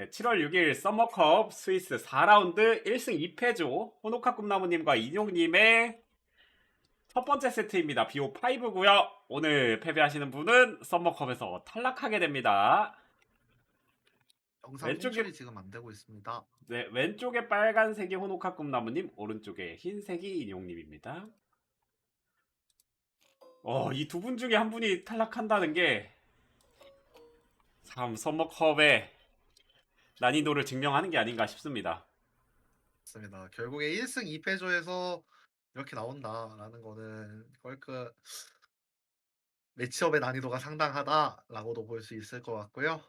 네, 7월 6일 서머컵 스위스 4라운드 1승 2패조 호노카 꿈나무님과 인용님의 첫 번째 세트입니다. BO5고요. 오늘 패배하시는 분은 서머컵에서 탈락하게 됩니다. 영상 왼쪽에- 송출이 지금 안 되고 있습니다. 네, 왼쪽에 빨간색이 호노카 꿈나무님, 오른쪽에 흰색이 인용님입니다. 어, 이 두 분 중에 한 분이 탈락한다는 게참 서머컵의 난이도를 증명하는 게 아닌가 싶습니다. 맞습니다. 결국에 1승 2패조에서 이렇게 나온다라는 거는 껄크 매치업의 난이도가 상당하다라고도 볼 수 있을 것 같고요.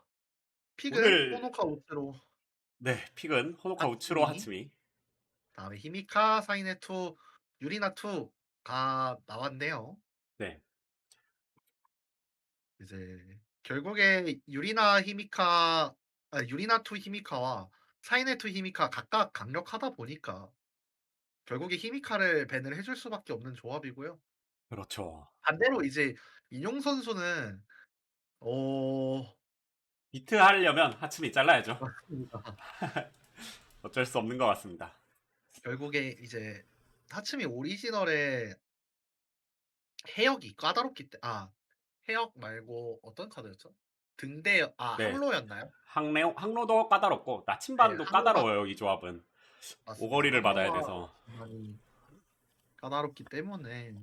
픽은 오늘- 호노카 우츠로 네, 픽은 호노카 우츠로 하츠미. 하츠미. 다음에 히미카 사이네2 유리나2가 나왔네요. 네. 이제 결국에 유리나 히미카 아 유리나2 히미카와 사이네2 히미카 각각 강력하다 보니까 결국에 히미카를 밴을 해줄 수밖에 없는 조합이고요. 그렇죠. 반대로 이제 인용 선수는 어 비트 하려면 하츠미 잘라야죠. 어쩔 수 없는 것 같습니다. 결국에 이제 하츠미 오리지널의 해역이 까다롭기 때문에 아 해역 말고 어떤 카드였죠? 등대 아 네. 항로였나요? 항레, 항로도 까다롭고 나침반도 네, 항로가- 까다로워요, 이 조합은. 맞습니다. 오거리를 받아야 돼서. 많이 까다롭기 때문에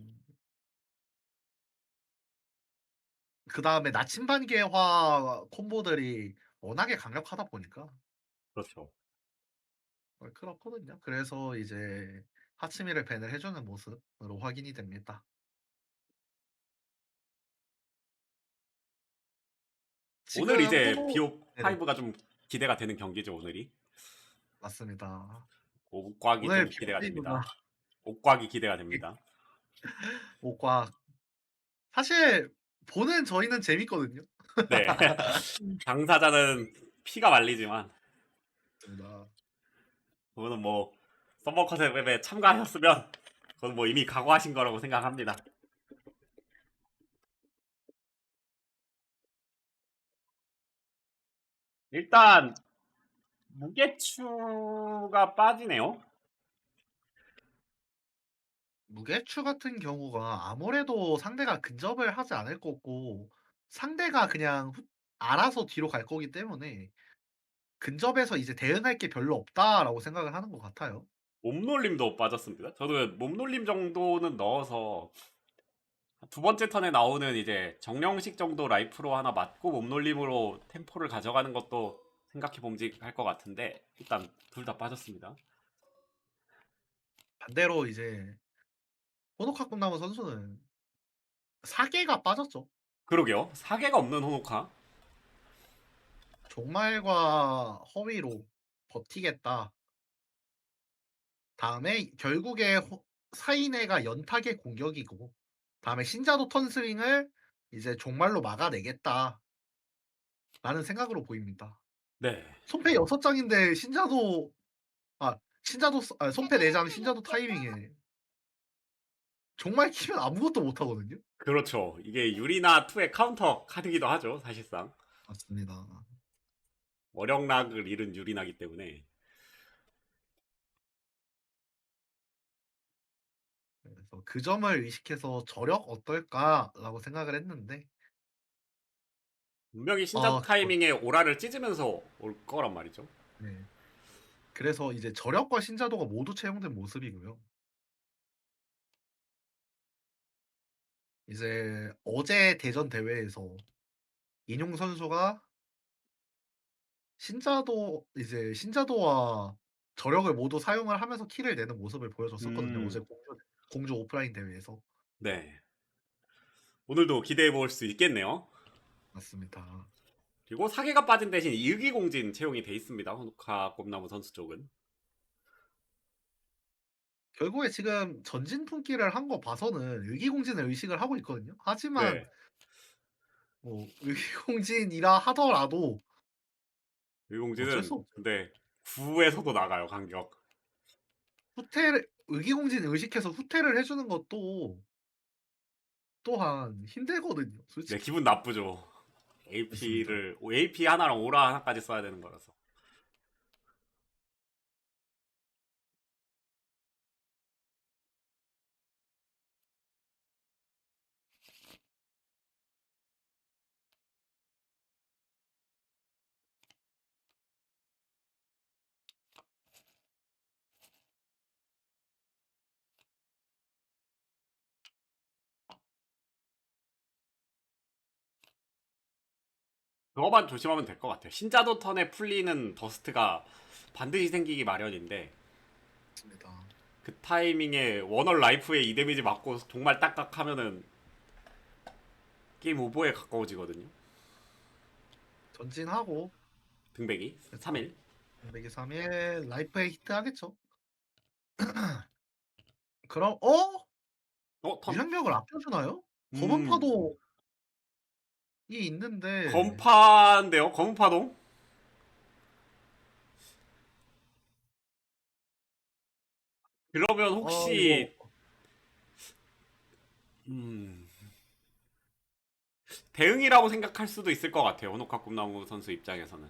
그 다음에 나침반계화 콤보들이 워낙에 강력하다 보니까 그렇죠. 어, 그렇거든요. 그래서 이제 하츠미를 밴을 해주는 모습으로 확인이 됩니다. 오늘 지금 이제 호노- BO5가 좀 기대가 되는 경기죠, 오늘이. 맞습니다. 옥곽이 오늘 좀 기대가 BO5가 됩니다. 옥곽이 기대가 됩니다. 옷과 사실 보는 저희는 재밌거든요. 네. 당사자는 피가 말리지만 맞습니다. 그거는 뭐 서머컷에 참가하셨으면 그건 뭐 이미 각오하신 거라고 생각합니다. 일단 무게추가 빠지네요. 무게추 같은 경우가 아무래도 상대가 근접을 하지 않을 거고 상대가 그냥 후- 알아서 뒤로 갈 거기 때문에 근접에서 이제 대응할 게 별로 없다라고 생각을 하는 것 같아요. 몸놀림도 빠졌습니다. 저도 몸놀림 정도는 넣어서 두 번째 턴에 나오는 이제 정령식 정도 라이프로 하나 맞고 몸놀림으로 템포를 가져가는 것도 생각해 봄직할 것 같은데 일단 둘 다 빠졌습니다. 반대로 이제 호노카 꿈나무 선수는 사계가 빠졌죠. 그러게요. 사계가 없는 호노카. 종말과 허위로 버티겠다. 다음에 결국에 호- 사인회가 연타계 공격이고 다음에 신자도 턴스윙을 이제 종말로 막아내겠다. 라는 생각으로 보입니다. 네. 손패 6장인데 신자도 아 신자도 써- 아, 손패 4장 신자도 타이밍에 종말 키면 아무것도 못 하거든요. 그렇죠. 이게 유리나 2의 카운터 카드기도 하죠. 사실상 맞습니다. 월영락을 잃은 유리나기 때문에 그래서 그 점을 의식해서 저력 어떨까라고 생각을 했는데 분명히 신자 아, 타이밍에 오라를 찢으면서 올 거란 말이죠. 네. 그래서 이제 저력과 신자도가 모두 채용된 모습이고요. 이제 어제 대전 대회에서 인용 선수가 신자도 이제 신자도와 저력을 모두 사용을 하면서 키를 내는 모습을 보여줬었거든요. 음. 어제 공주, 공주 오프라인 대회에서 네. 오늘도 기대해 볼 수 있겠네요. 맞습니다. 그리고 사계가 빠진 대신 일기공진 채용이 돼 있습니다. 호노카 꼼나무 선수 쪽은. 결국에 지금 전진 품기를 한 거 봐서는 의기공진을 의식을 하고 있거든요. 하지만 네. 뭐 의기공진이라 하더라도 일기공진은. 근데 9에서도 나가요 간격. 후퇴를 의기공진 의식해서 후퇴를 해주는 것도 또한 힘들거든요. 네 솔직히 기분 나쁘죠. AP를 AP 하나랑 오라 하나까지 써야 되는 거라서. 그거만 조심하면 될 것 같아요. 신자도 턴에 풀리는 더스트가 반드시 생기기 마련인데 맞습니다. 그 타이밍에 원얼 라이프에 이 데미지 맞고 정말 딱딱 하면은 게임 오버에 가까워지거든요. 전진하고 등배기 3일. 103일 라이프에 히트 하겠죠. 그럼 어? 어, 턴. 유형력을 아껴주나요? 음. 검은 파도 이 있는데 검파인데요. 검파동. 그러면 어, 혹시 이거 음. 대응이라고 생각할 수도 있을 것 같아요. 호노카 꿈나무 선수 입장에서는.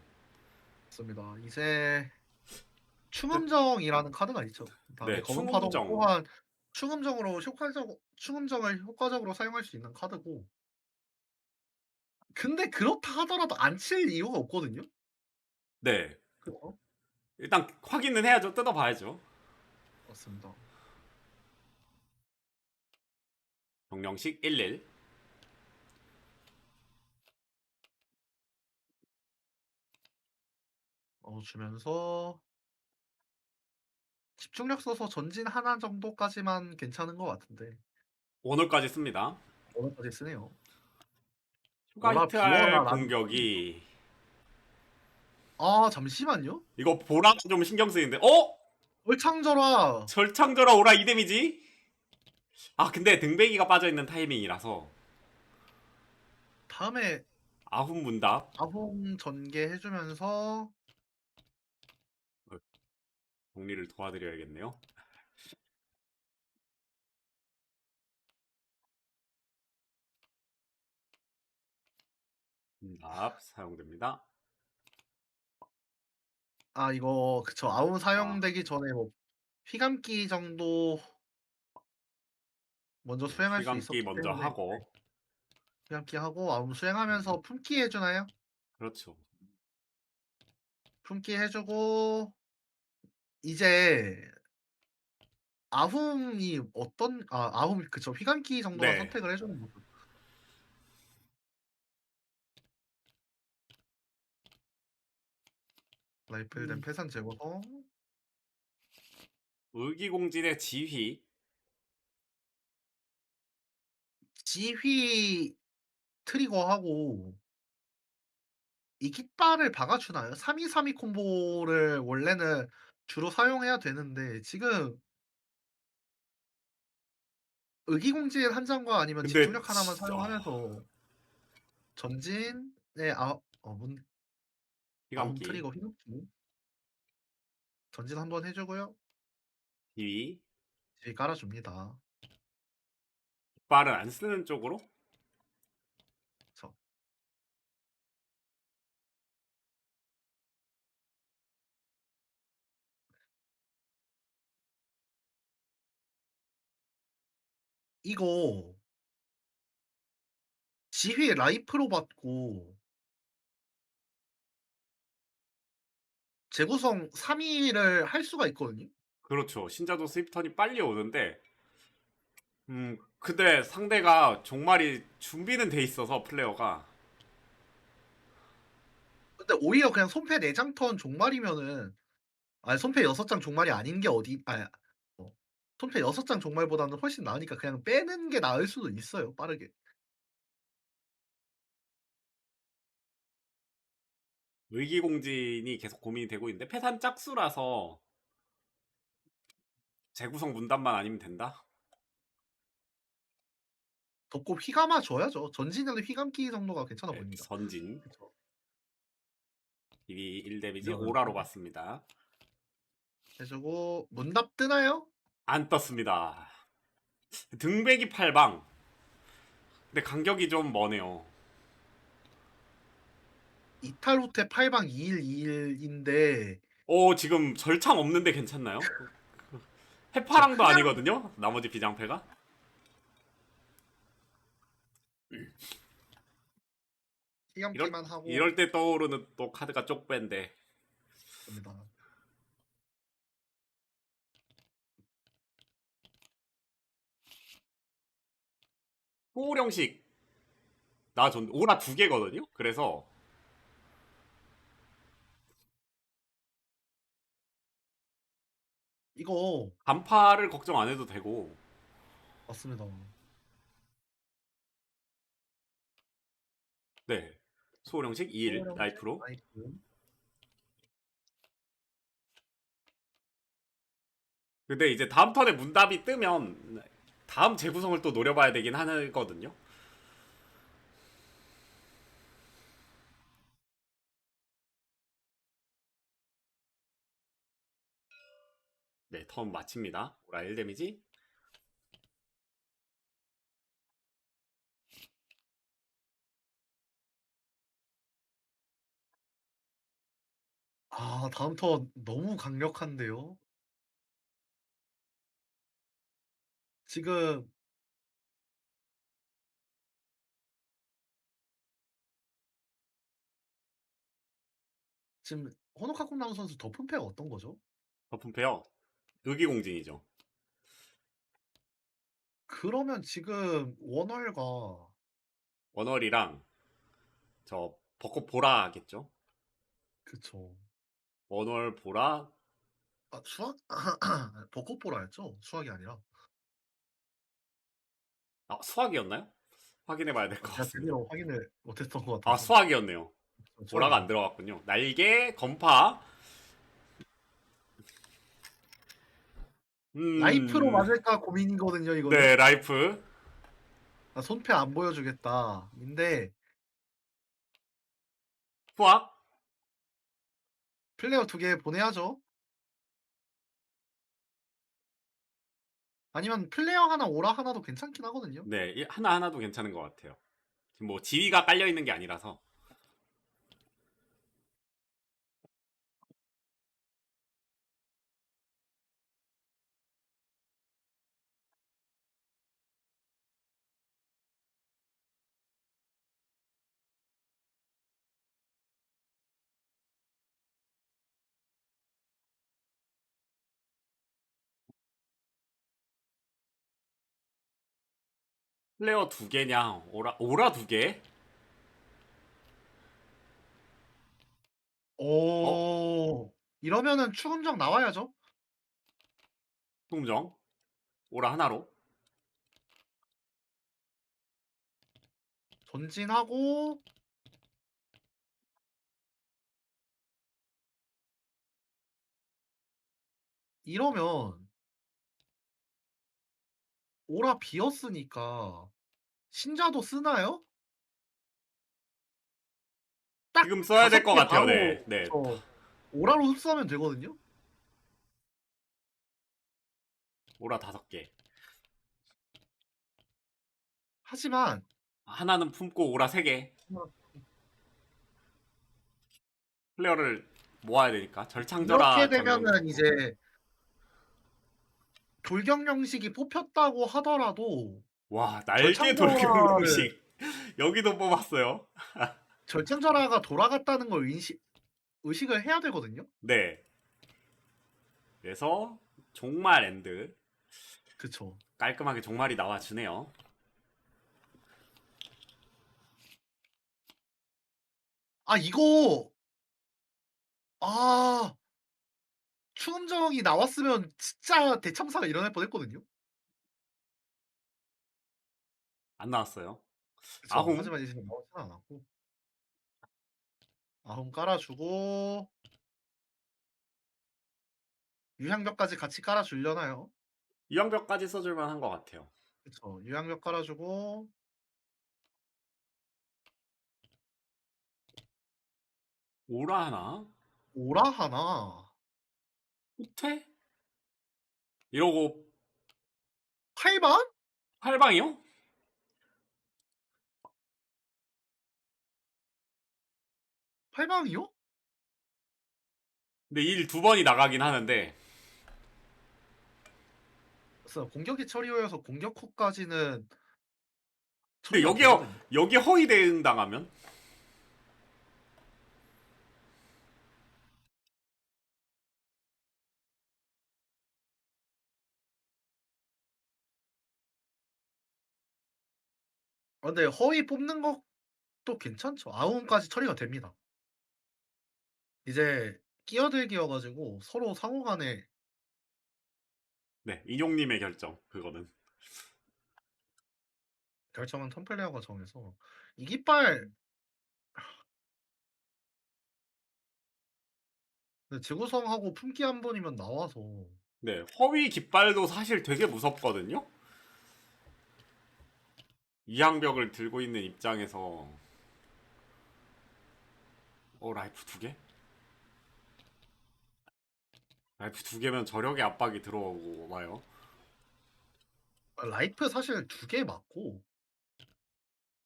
맞습니다. 이제 충음정이라는 카드가 있죠. 그다음에 네, 검은파도 충음정. 또한 충음정으로 효과적 충음정을 효과적으로 사용할 수 있는 카드고. 근데 그렇다 하더라도 안 칠 이유가 없거든요. 네. 그죠? 일단 확인은 해야죠. 뜯어봐야죠. 맞습니다. 정령식 11. 어 주면서 집중력 써서 전진 하나 정도까지만 괜찮은 것 같은데 오늘까지 씁니다. 오늘까지 쓰네요. 휴가 워낙 히트할 비워라, 공격이 아 잠시만요. 이거 보라 좀 신경 쓰이는데 어? 얼창절화 절창절하 오라 이 데미지? 아 근데 등배기가 빠져있는 타이밍이라서 다음에 아훈 문답 아봉 전개 해주면서 정리를 도와드려야겠네요. 답 사용됩니다. 아 이거 그쵸 아움 사용되기 전에 뭐 휘감기 정도 먼저 수행할 수 있었기 휘감기 먼저 때문에 하고 휘감기 하고 아움 수행하면서 품기 해주나요? 그렇죠. 품기 해주고 이제 아훔이 어떤 아 아훔 그쵸 휘감기 정도만 네. 선택을 해주는 거죠. 라이플 된 음. 패산 제거서 의기공진의 지휘 지휘 트리거하고 이 깃발을 박아주나요? 3232 콤보를 원래는 주로 사용해야 되는데 지금 의기공진 한 장과 아니면 근데 집중력 하나만 진짜- 사용하면서 전진의 아, 어, 문, 휘감기 트리거 휘감기 전진 한번 해주고요. 지휘 지휘 깔아줍니다. 깃발을 안 쓰는 쪽으로. 이거 지휘 라이프로 받고 재구성 3위를 할 수가 있거든요. 그렇죠. 신자도 스위프턴이 빨리 오는데 음 근데 상대가 종말이 준비는 돼 있어서 플레이어가 근데 오히려 그냥 손패 4장 턴 종말이면은 아니 손패 6장 종말이 아닌 게 어디 아 어, 손패 6장 종말보다는 훨씬 나으니까 그냥 빼는 게 나을 수도 있어요. 빠르게. 의기공진이 계속 고민이 되고 있는데 패산 짝수라서 재구성 문단만 아니면 된다. 덮고 휘감아 줘야죠. 전진에는 휘감기 정도가 괜찮아 네, 보입니다. 선진 그쵸. 이 1데미지 이거는- 오라로 봤습니다. 해주고 문답 뜨나요? 안 떴습니다. 등배기 팔방. 근데 간격이 좀 머네요. 이탈 호텔 8방 2일 2일인데 오 지금 절창 없는데 괜찮나요? 해파랑도 그냥- 아니거든요. 나머지 비장패가. 휘감기만 하고 이럴 때 떠오르는 또 카드가 쪽배인데. 호령식 나 전 오라 두 개거든요. 그래서 이거 간파를 걱정 안 해도 되고 맞습니다. 네 소호령식 2일 소호령식 라이프로 라이프. 근데 이제 다음 턴에 문답이 뜨면 다음 재구성을 또 노려봐야 되긴 하거든요. 네, 턴 마칩니다. 오라 1 데미지. 아 다음 턴 너무 강력한데요. 지금 지금 호노카쿠 나우 선수 덮은 패가 어떤 거죠? 버픈페어 의기공진이죠. 그러면 지금 원월과 원월이랑 저 벚꽃 보라겠죠. 그쵸. 원월 보라 아 수학 벚꽃 보라였죠? 수학이 아니라. 아, 수학이었나요? 확인해 봐야 될 것 제가 같습니다. 확인을 못했던 것 같아서. 아 수학이었네요. 수학이 보라가 안 들어갔군요. 날개 건파. 음, 라이프로 맞을까 고민이거든요 이거는. 네 라이프. 아, 손패 안 보여주겠다. 근데 수학. 플레이어 두 개 보내야죠. 아니면 플레이어 하나 오라 하나도 괜찮긴 하거든요. 네 이- 하나 하나도 괜찮은 것 같아요. 지금 뭐 지위가 깔려 있는 게 아니라서. 플레이어 두 개냐 오라 오라 두 개? 오. 이러면은 추금정 나와야죠. 송정 오라 하나로. 전진하고 이러면 오라 비었으니까 신자도 쓰나요? 딱 지금 써야 될 다섯 것개 같아요. 바로 네, 네. 저 오라로 흡수하면 되거든요. 오라 다섯 개. 하지만 하나는 품고 오라 세 개. 플레이어를 모아야 되니까 절창절하. 이렇게 되면은 이제 돌격 형식이 뽑혔다고 하더라도 와 날개 절창절하를- 돌격식 여기도 뽑았어요. 절창절하가 돌아갔다는 걸 인식 의식을 해야 되거든요. 네. 그래서 종말 엔드 그쵸. 깔끔하게 종말이 나와주네요. 아 이거 아 추금정이 나왔으면 진짜 대참사가 일어날 뻔했거든요. 안 나왔어요. 그쵸. 아홈. 하지만 이제 나오진 않았고 아홈 깔아주고 유향벽까지 같이 깔아주려나요? 유황벽까지 써줄 만 한 것 같아요. 그쵸. 유향벽 깔아주고 오라 하나? 오라 하나 후퇴? 이러고 칼반? 활방이요? 팔방이요? 근데 일 두 번이 나가긴 하는데 그래서 공격이 처리호여서 공격 후까지는 근데 되거든요. 여기 허위 대응 당하면 근데 허위 뽑는 것도 괜찮죠. 아웅까지 처리가 됩니다. 이제 끼어들기여가지고 서로 상호간에 네, 인용님의 결정 그거는. 결정은 턴플레이어가 정해서 이 깃발 근데 지구성하고 품기 한 번이면 나와서 네, 허위 깃발도 사실 되게 무섭거든요. 이항벽을 들고 있는 입장에서 어 라이프 두 개? 라이프 두 개면 저력의 압박이 들어오고 와요. 라이프 사실 두 개 맞고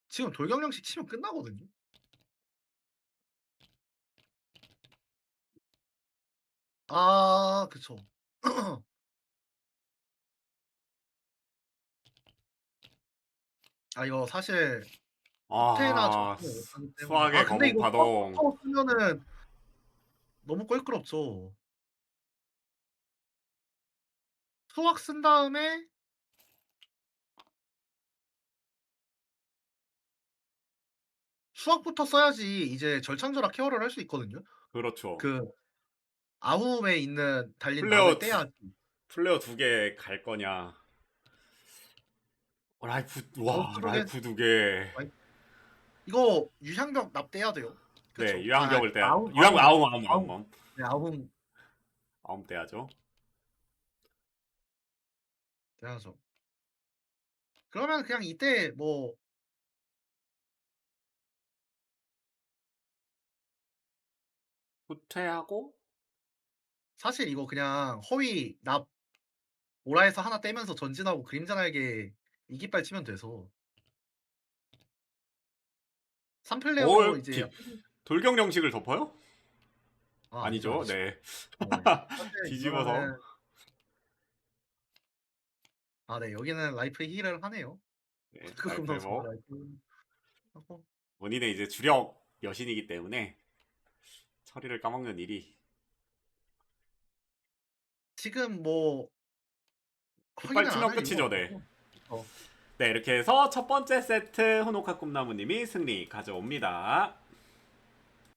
지금 돌격령식 치면 끝나거든요. 아 그쵸. 아 이거 사실 호텔이나 아 접근을 못하기 때문에 수학의 아 근데 거북 이거 파동. 처음부터 쓰면은 너무 껄끄럽죠. 수학 쓴 다음에 수학부터 써야지 이제 절창절하 케어를 할 수 있거든요. 그렇죠. 그 아움에 있는 달린 플레어 두- 떼야지. 플레어 두 개 갈 거냐? 어, 라이프 와 어, 그러게. 라이프 두 개. 이거 유향벽 납 떼야 돼요. 그쵸? 네 유황벽을 아, 떼야. 아움, 유황 아움, 아움 아움 아움. 아움 네, 아움 아움 떼야죠. 떼야죠. 그러면 그냥 이때 뭐 후퇴하고 사실 이거 그냥 허위 납 오라에서 하나 떼면서 전진하고 그림자 날개 이깃발 치면 돼서 3플레이어 올 이제 기- 돌격 영식을 덮어요? 아, 아니죠. 아니죠, 네. 어, 사실 뒤집어서. 이거는 아, 네. 여기는 라이프 힐을 하네요. 네, 그 라이프 뭐 라이프 하고 원인은 이제 주력 여신이기 때문에 처리를 까먹는 일이 지금 뭐 확인을 치면 끝이죠, 네. 없어서. 네 이렇게 해서 첫 번째 세트 호노카 꿈나무님이 승리 가져옵니다.